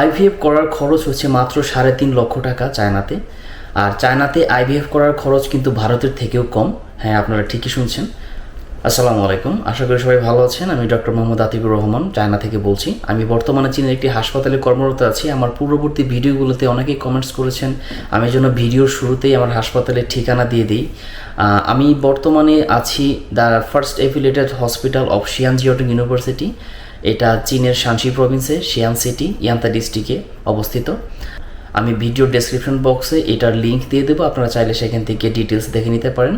IVF করার খরচ হচ্ছে মাত্র সাড়ে তিন লক্ষ টাকা চায়নাতে। আর চায়নাতে আইভিএফ করার খরচ কিন্তু ভারতের থেকেও কম। হ্যাঁ আপনারা ঠিকই শুনছেন। আসসালামু আলাইকুম। আশা করি সবাই ভালো আছেন। আমি ডক্টর মোহাম্মদ আতিকুর রহমান, চায়না থেকে বলছি। আমি বর্তমানে চীনের একটি হাসপাতালে কর্মরত আছি। আমার পূর্ববর্তী ভিডিওগুলোতে অনেকেই কমেন্টস করেছেন, আমি যেন ভিডিওর শুরুতেই আমার হাসপাতালের ঠিকানা দিয়ে দিই। আমি বর্তমানে আছি the first affiliated hospital of Xi'an Jiaotong University. এটা চীনের শানসি প্রভিন্সে শিয়ান সিটি, ইয়ান্তা ডিস্ট্রিক্টে অবস্থিত। আমি ভিডিও ডেসক্রিপশন বক্সে এটার লিংক দিয়ে দেবো, আপনারা চাইলে সেখান থেকে ডিটেলস দেখে নিতে পারেন।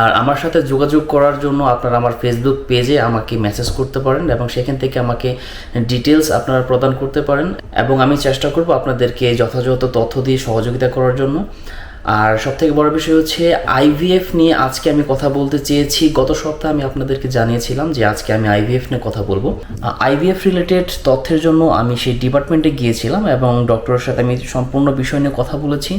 আর আমার সাথে যোগাযোগ করার জন্য আপনারা আমার ফেসবুক পেজে আমাকে মেসেজ করতে পারেন এবং সেখান থেকে আমাকে ডিটেলস আপনারা প্রদান করতে পারেন। এবং আমি চেষ্টা করব আপনাদেরকে যথাযথ তথ্য দিয়ে সহযোগিতা করার জন্য। আর সবথেকে বড় বিষয় হচ্ছে আইভিএফ নিয়ে আজকে আমি কথা বলতে চেয়েছি। গত সপ্তাহে আমি আপনাদেরকে জানিয়েছিলাম যে আজকে আমি আইভিএফ নিয়ে কথা বলব। আইভিএফ রিলেটেড তথ্যের জন্য আমি সেই ডিপার্টমেন্টে গিয়েছিলাম এবং ডক্টরের সাথে আমি সম্পূর্ণ বিষয় নিয়ে কথা বলেছি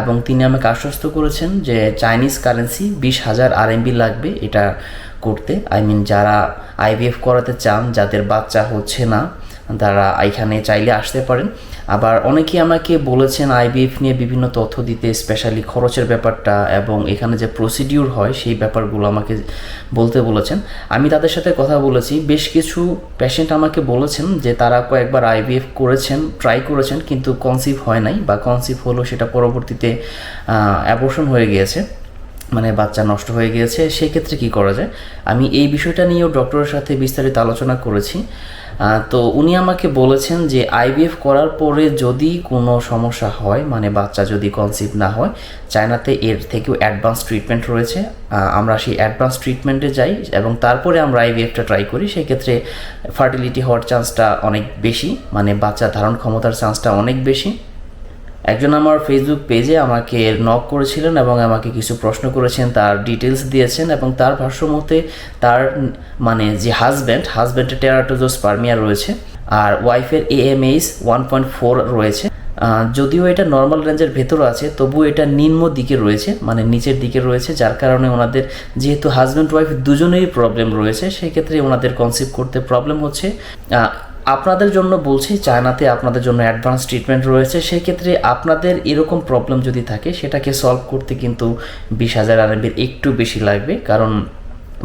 এবং তিনি আমাকে আশ্বস্ত করেছেন যে চাইনিজ কারেন্সি বিশ হাজার আরএমবি লাগবে এটা করতে। আই মিন যারা আইভিএফ করাতে চান, যাদের বাচ্চা হচ্ছে না তারা এখানে চাইলে আসতে পারেন। আবার অনেকেই আমাকে বলেছেন আইভিএফ নিয়ে বিভিন্ন তথ্য দিতে স্পেশালি খরচের ব্যাপারটা এবং এখানে যে প্রসিডিউর হয়, সেই ব্যাপারগুলো আমাকে বলতে বলেছেন। আমি তাদের সাথে কথা বলেছি। বেশ কিছু পেশেন্ট আমাকে বলেছেন যে, তারা কয়েকবার আইভিএফ করেছেন ট্রাই করেছেন, কিন্তু কনসিভ হয় নাই বা কনসিভ হলো, সেটা পরবর্তীতে অ্যাবর্শন হয়ে গিয়েছে। মানে বাচ্চা নষ্ট হয়ে গিয়েছে সেক্ষেত্রে কি করা যায়? আমি এই বিষয়টা নিয়েও ডক্টরের সাথে বিস্তারিত আলোচনা করেছি। তো উনি আমাকে বলেছেন যে আইভিএফ করার পরে যদি কোনো সমস্যা হয় মানে বাচ্চা যদি কনসিভ না হয়, চায়নাতে এর থেকেও অ্যাডভান্স ট্রিটমেন্ট রয়েছে। আমরা সেই অ্যাডভান্স ট্রিটমেন্টে যাই এবং তারপরে আমরা আইভিএফটা ট্রাই করি। সেক্ষেত্রে ফার্টিলিটি হওয়ার চান্সটা অনেক বেশি মানে বাচ্চা ধারণ ক্ষমতার চান্সটা অনেক বেশি। একজন আমার ফেসবুক পেজে আমাকে নক করেছিলেন এবং আমাকে কিছু প্রশ্ন করেছেন, তার ডিটেলস দিয়েছেন এবং তার ভাষ্য তার মানে যে হাজব্যান্ড হাজব্যান্ডের টেরাটোজোস্পার্মিয়া রয়েছে আর ওয়াইফের এএমএইচ ওয়ান পয়েন্ট ফোর রয়েছে। যদিও এটা নর্মাল রেঞ্জের ভেতর আছে তবু এটা নিম্ন দিকে রয়েছে মানে নিচের দিকে রয়েছে, যার কারণে ওনাদের যেহেতু হাজব্যান্ড ওয়াইফ দুজনেরই প্রবলেম রয়েছে সেই ক্ষেত্রে ওনাদের কনসিভ করতে প্রবলেম হচ্ছে। আপনাদের জন্য বলছি, চায়নাতে আপনাদের জন্য অ্যাডভান্স ট্রিটমেন্ট রয়েছে। সেই ক্ষেত্রে আপনাদের এরকম প্রবলেম যদি থাকে, সেটাকে সলভ করতে কিন্তু বিশ হাজার আরবির একটু বেশি লাগবে। কারণ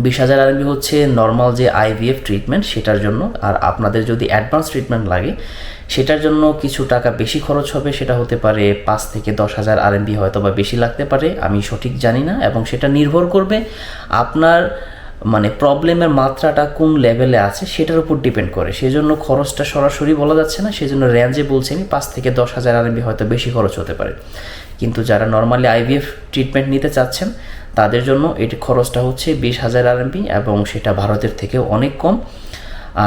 বিশ হাজার আরবি হচ্ছে নর্মাল যে আইভিএফ ট্রিটমেন্ট সেটার জন্য। আর আপনাদের যদি অ্যাডভান্স ট্রিটমেন্ট লাগে, সেটার জন্য কিছু টাকা বেশি খরচ হবে। সেটা হতে পারে পাঁচ থেকে দশ হাজার আরএমবি হয়তো বা বেশি লাগতে পারে। আমি সঠিক জানি না এবং সেটা নির্ভর করবে আপনার মানে প্রবলেমের মাত্রাটা কোন লেভেলে আছে সেটার উপর ডিপেন্ড করে। সেই জন্য খরচটা সরাসরি বলা যাচ্ছে না সেই জন্য রেঞ্জে বলছি আমি, পাঁচ থেকে দশ হাজার আরএমবি হয়তো বেশি খরচ হতে পারে। কিন্তু যারা নর্মালি আইভিএফ ট্রিটমেন্ট নিতে চাচ্ছেন, তাদের জন্য এটি খরচটা হচ্ছে বিশ হাজার আরএমবি এবং সেটা ভারতের থেকেও অনেক কম।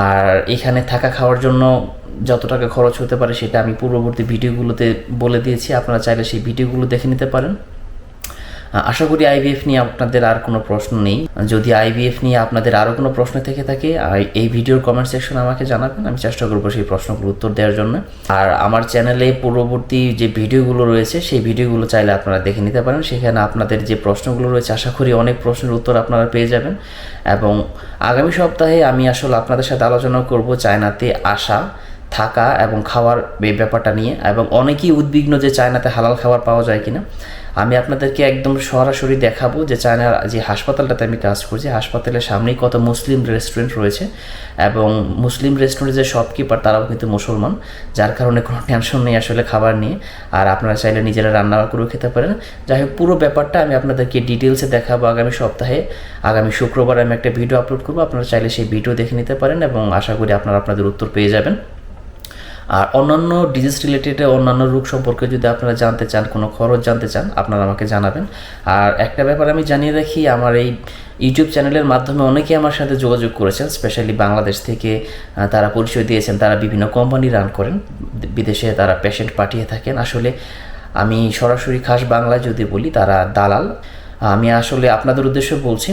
আর এখানে থাকা খাওয়ার জন্য যত টাকা খরচ হতে পারে সেটা আমি পূর্ববর্তী ভিডিওগুলোতে বলে দিয়েছি, আপনারা চাইলে সেই ভিডিওগুলো দেখে নিতে পারেন। আশা করি আইভিএফ নিয়ে আপনাদের আর কোনো প্রশ্ন নেই। যদি আইভিএফ নিয়ে আপনাদের আরও কোনো প্রশ্ন থেকে থাকে এই ভিডিওর কমেন্ট সেকশনে আমাকে জানাবেন, আমি চেষ্টা করব সেই প্রশ্নগুলো উত্তর দেওয়ার জন্য। আর আমার চ্যানেলে পূর্ববর্তী যে ভিডিওগুলো রয়েছে, সেই ভিডিওগুলো চাইলে আপনারা দেখে নিতে পারেন। সেখানে আপনাদের যে প্রশ্নগুলো রয়েছে, আশা করি অনেক প্রশ্নের উত্তর আপনারা পেয়ে যাবেন। এবং আগামী সপ্তাহে আমি আসলে আপনাদের সাথে আলোচনা করব চায়নাতে আসা। থাকা এবং খাওয়ার এই ব্যাপারটা নিয়ে এবং অনেকেই উদ্বিগ্ন যে চায়নাতে হালাল খাবার পাওয়া যায় কিনা। আমি আপনাদেরকে একদম সরাসরি দেখাবো যে চায়নার যে হাসপাতালটাতে আমি কাজ করছি, হাসপাতালের সামনেই কত মুসলিম রেস্টুরেন্ট রয়েছে এবং মুসলিম রেস্টুরেন্টের যে শপকিপার তারাও কিন্তু মুসলমান, যার কারণে কোনো টেনশন নেই আসলে খাবার নিয়ে। আর আপনারা চাইলে নিজেরা রান্না করেও খেতে পারেন। যাই হোক, পুরো ব্যাপারটা আমি আপনাদেরকে ডিটেলসে দেখাবো আগামী সপ্তাহে। আগামী শুক্রবার আমি একটা ভিডিও আপলোড করব, আপনারা চাইলে সেই ভিডিও দেখে নিতে পারেন এবং আশা করি আপনারা আপনাদের উত্তর পেয়ে যাবেন। আর অন্যান্য ডিজিজ রিলেটেড অন্যান্য রোগ সম্পর্কে যদি আপনারা জানতে চান, কোনো খরচ জানতে চান, আপনারা আমাকে জানাবেন। আর একটা ব্যাপার আমি জানিয়ে রাখি, আমার এই ইউটিউব চ্যানেলের মাধ্যমে অনেকেই আমার সাথে যোগাযোগ করেছেন স্পেশালি বাংলাদেশ থেকে তারা পরিচয় দিয়েছেন, তারা বিভিন্ন কোম্পানি রান করেন, বিদেশে তারা পেশেন্ট পাঠিয়ে থাকেন। আসলে আমি সরাসরি খাস বাংলায় যদি বলি, তারা দালাল। আমি আসলে আপনাদের উদ্দেশ্যে বলছি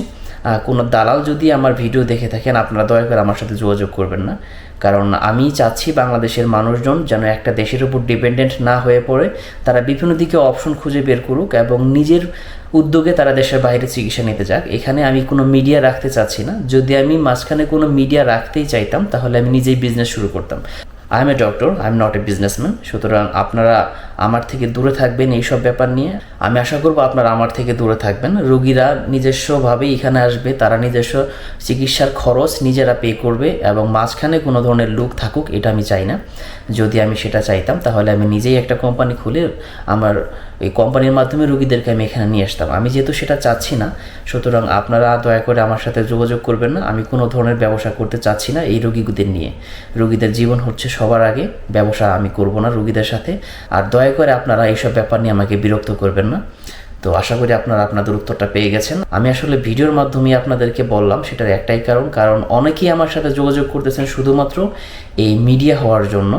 কোনো দালাল যদি আমার ভিডিও দেখে থাকেন, আপনারা দয়া করে আমার সাথে যোগাযোগ করবেন না। কারণ আমি চাচ্ছি বাংলাদেশের মানুষজন যেন একটা দেশের উপর ডিপেন্ডেন্ট না হয়ে পড়ে, তারা বিভিন্ন দিকে অপশন খুঁজে বের করুক এবং নিজের উদ্যোগে তারা দেশের বাইরে চিকিৎসা নিতে যাক। এখানে আমি কোনো মিডিয়া রাখতে চাচ্ছি না। যদি আমি মাঝখানে কোনো মিডিয়া রাখতেই চাইতাম, তাহলে আমি নিজেই বিজনেস শুরু করতাম। I am a doctor I am not a businessman সুতরাং আপনারা আমার থেকে দূরে থাকবেন এইসব ব্যাপার নিয়ে। আমি আশা করব আপনারা আমার থেকে দূরে থাকবেন। রোগীরা নিজস্বভাবে এখানে আসবে, তারা নিজস্ব চিকিৎসার খরচ নিজেরা পে করবে এবং মাঝখানে কোনো ধরনের লোক থাকুক, এটা আমি চাই না। যদি আমি সেটা চাইতাম, তাহলে আমি নিজেই একটা কোম্পানি খুলে আমার এই কোম্পানির মাধ্যমে রুগীদেরকে আমি এখানে নিয়ে আসতাম। আমি যেহেতু সেটা চাচ্ছি না, সুতরাং আপনারা দয়া করে আমার সাথে যোগাযোগ করবেন না। আমি কোনো ধরনের ব্যবসা করতে চাচ্ছি না এই রুগীদের নিয়ে। রুগীদের জীবন হচ্ছে সবার আগে, ব্যবসা আমি করব না রুগীদের সাথে। আর দয়া করে আপনারা এইসব ব্যাপার নিয়ে আমাকে বিরক্ত করবেন না। তো আশা করি আপনারা আপনাদের উত্তরটা পেয়ে গেছেন। আমি আসলে ভিডিওর মাধ্যমে আপনাদেরকে বললাম, সেটার একটাই কারণ কারণ অনেকেই আমার সাথে যোগাযোগ করতেছেন শুধুমাত্র এই মিডিয়া হওয়ার জন্য।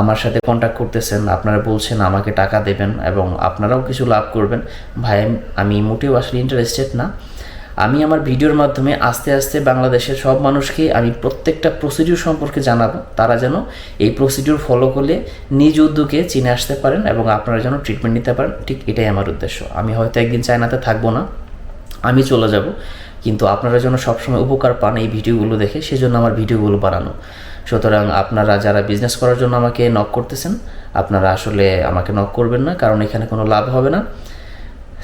আমার সাথে কন্ট্যাক্ট করতেছেন, আপনারা বলছেন আমাকে টাকা দেবেন এবং আপনারাও কিছু লাভ করবেন। ভাই, আমি মোটেও আসলে ইন্টারেস্টেড না। আমি আমার ভিডিওর মাধ্যমে আস্তে আস্তে বাংলাদেশের সব মানুষকে আমি প্রত্যেকটা প্রসিডিউর সম্পর্কে জানাব। তারা যেন এই প্রসিডিউর ফলো করলে নিজ উদ্যোগে চীনে আসতে পারেন এবং আপনারা যেন ট্রিটমেন্ট নিতে পারেন। ঠিক এটাই আমার উদ্দেশ্য। আমি হয়তো একদিন চায়নাতে থাকব না, আমি চলে যাব। কিন্তু আপনারা যেন সবসময় উপকার পান এই ভিডিওগুলো দেখে, সেজন্য আমার ভিডিওগুলো বানানো। সুতরাং আপনারা যারা বিজনেস করার জন্য আমাকে নক করতেছেন, আপনারা আসলে আমাকে নক করবেন না, কারণ এখানে কোনো লাভ হবে না।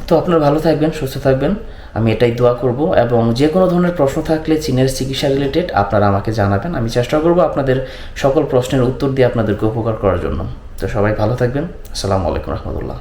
তো আপনারা ভালো থাকবেন, সুস্থ থাকবেন। আমি এটাই দোয়া করব এবং যে কোনো ধরনের প্রশ্ন থাকলে চীনের চিকিৎসা রিলেটেড আপনারা আমাকে জানাবেন। আমি চেষ্টা করব আপনাদের সকল প্রশ্নের উত্তর দিয়ে আপনাদেরকে উপকার করার জন্য। তো সবাই ভালো থাকবেন। আসসালামু আলাইকুম রহমতুল্লাহ।